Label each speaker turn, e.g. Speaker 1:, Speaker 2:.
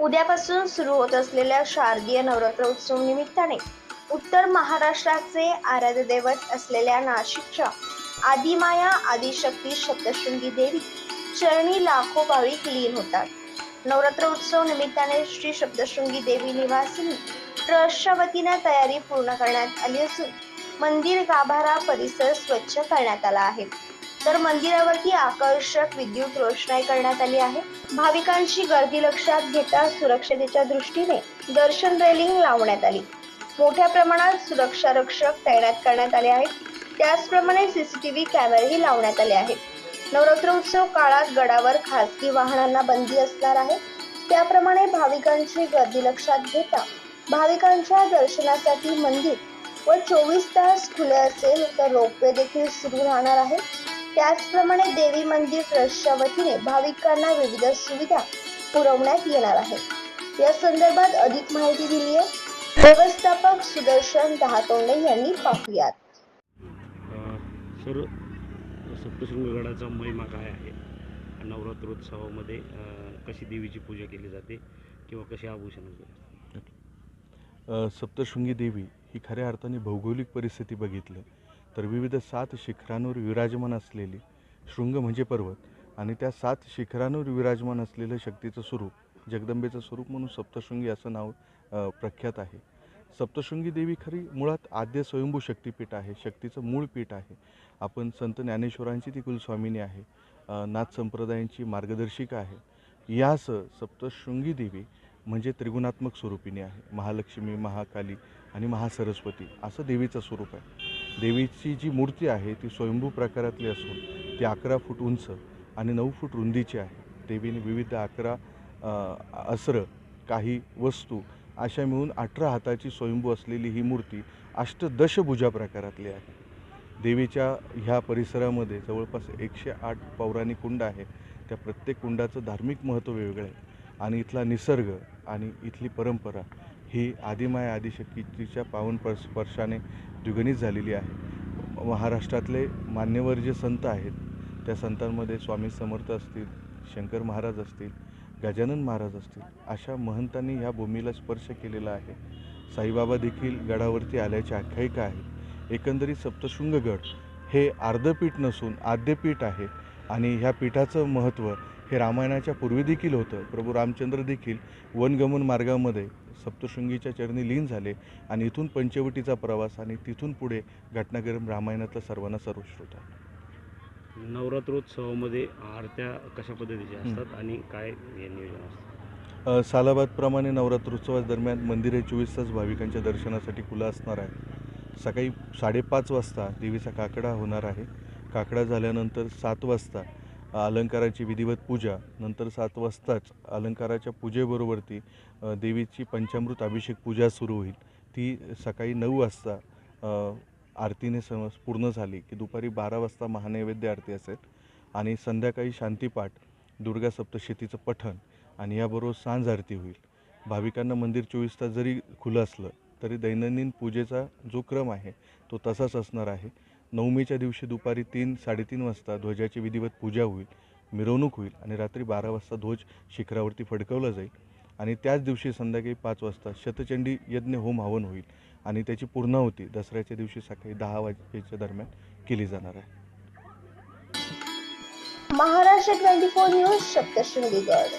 Speaker 1: उद्यापासून सुरू होत असलेल्या शारदीय नवरात्र उत्सव निमित्ताने उत्तर महाराष्ट्राचे आराध्य दैवत असलेल्या नाशिकच्या आदिमाया आदिशक्ती सप्तशृंगी देवी चरणी लाखो भाविक लीन होतात. नवरात्र उत्सव निमित्ताने श्री सप्तशृंगी देवी निवासिनी ट्रस्टच्या वतीने तयारी पूर्ण करण्यात आली असून मंदिर गाभारा परिसर स्वच्छ करण्यात आला आहे. तर मंदिरावरती आकर्षक विद्युत रोषणाई करण्यात आली आहे. भाविकांची गर्दी लक्षात घेता सुरक्षतेच्या दृष्टीने दर्शन रेलिंग लावण्यात आली. मोठ्या प्रमाणात सुरक्षा रक्षक तैनात करण्यात आले आहेत. त्याचप्रमाणे सीसीटीव्ही कॅमेरेही लावण्यात आले आहेत. नवरात्र उत्सव काळात गडावर खासगी वाहनांना बंदी असणार आहे. त्याप्रमाणे भाविकांची गर्दी लक्षात घेता भाविकांच्या दर्शनासाठी मंदिर व चोवीस तास खुले असेल तर रोपवे देखील सुरू राहणार आहे. त्याचप्रमाणे देवी मंदिर ट्रस्टच्या वतीने भाविकांना विविध सुविधा पुरवण्यात येणार आहे. या संदर्भात अधिक माहिती दिली आहे व्यवस्थापक सुदर्शन दहातोंडे यांनी पाहुयात.
Speaker 2: अ, सर सप्तशृंगगडाचा महिमा काय आहे? नवरात्रोत्सवामध्ये कशी देवीची पूजा केली जाते किंवा कशी आभूषण
Speaker 3: सप्तशृंगी देवी ही खऱ्या अर्थाने भौगोलिक परिस्थिती बघितलं. तर विविध सात शिखरांवर विराजमान असलेली शृंग म्हणजे पर्वत आणि त्या सात शिखरांवर विराजमान असलेलं शक्तीचं स्वरूप जगदंबेचं स्वरूप म्हणून सप्तशृंगी असं नाव प्रख्यात आहे. सप्तशृंगी देवी खरी मुळात आद्य स्वयंभू शक्तीपीठ आहे शक्तीचं मूळ पीठ आहे. आपण संत ज्ञानेश्वरांची ती कुलस्वामिनी आहे नाथ संप्रदायांची मार्गदर्शिका आहे. यासह सप्तशृंगी देवी म्हणजे त्रिगुणात्मक स्वरूपिणी आहे महालक्ष्मी महाकाली आणि महासरस्वती असं देवीचं स्वरूप आहे. देवीची जी मूर्ती आहे ती स्वयंभू प्रकारातली असून ती अकरा फूट उंच आणि नऊ फूट रुंदीची आहे. देवीने विविध अकरा अस्र काही वस्तू अशा मिळून अठरा हाताची स्वयंभू असलेली ही मूर्ती अष्टदशभुजा प्रकारातली आहे. देवीच्या ह्या परिसरामध्ये जवळपास एकशे आठ पौराणिक कुंड आहे. त्या प्रत्येक कुंडाचं धार्मिक महत्त्व वेगळं आहे. आणि इथला निसर्ग आणि इथली परंपरा ही आदिमाया आदिशक्तीच्या पावन पर स्पर्शाने द्विगणित झालेली आहे. महाराष्ट्रातले मान्यवर जे संत आहेत त्या संतांमध्ये स्वामी समर्थ असतील शंकर महाराज असतील गजानन महाराज असतील अशा महंतांनी ह्या भूमीला स्पर्श केलेला आहे. साईबाबा देखील गडावरती आल्याची आख्यायिका आहे एकंदरीत सप्तशृंगगड हे अर्धपीठ नसून आद्यपीठ आहे आणि ह्या पीठाचं महत्त्व हे रामायणाच्या पूर्वी देखील होतं. प्रभू रामचंद्र देखील वनगमन मार्गामध्ये सप्तशृंगीच्या चरणी लीन झाले आणि इथून पंचवटीचा प्रवास आणि तिथून पुढे घटनाक्रम रामायणातला सर्वांना सर्वश्रुत आहे.
Speaker 2: नवरात्रोत्सवामध्ये आरत्या कशा पद्धतीच्या असतात आणि काय हे नियोजन असतं?
Speaker 3: अ, सालाबादप्रमाणे नवरात्रोत्सवादरम्यान मंदिरे चोवीस तास भाविकांच्या दर्शनासाठी खुलं असणार आहे सकाळी साडेपाच वाजता देवीचा काकडा होणार आहे. काकडा झाल्यानंतर सात वाजता अलंकाराची विधिवत पूजा नंतर सात वाजताच अलंकाराच्या पूजेबरोबरती देवीची पंचामृत अभिषेक पूजा सुरू होईल. ती सकाळी नऊ वाजता आरतीने सम पूर्ण झाली की दुपारी बारा वाजता महानैवेद्य आरती असेल आणि संध्याकाळी शांतीपाठ दुर्गा सप्तशतीचं पठण आणि याबरोबर सांज आरती होईल. भाविकांना मंदिर चोवीस तास जरी खुलं असलं तरी दैनंदिन पूजेचा जो क्रम आहे तो तसाच असणार आहे. नवमीच्या दिवशी दुपारी तीन साडेतीन वाजता ध्वजाची विधिवत पूजा होईल मिरवणूक होईल आणि रात्री बारा वाजता ध्वज शिखरावरती फडकवला जाईल. आणि त्याच दिवशी संध्याकाळी पाच वाजता शतचंडी यज्ञ होम हवन होईल आणि त्याची पूर्णाहुती दसऱ्याच्या दिवशी सकाळी दहा वाजेच्या दरम्यान केली जाणार आहे.
Speaker 1: Maharashtra twenty four news Saptashringigad.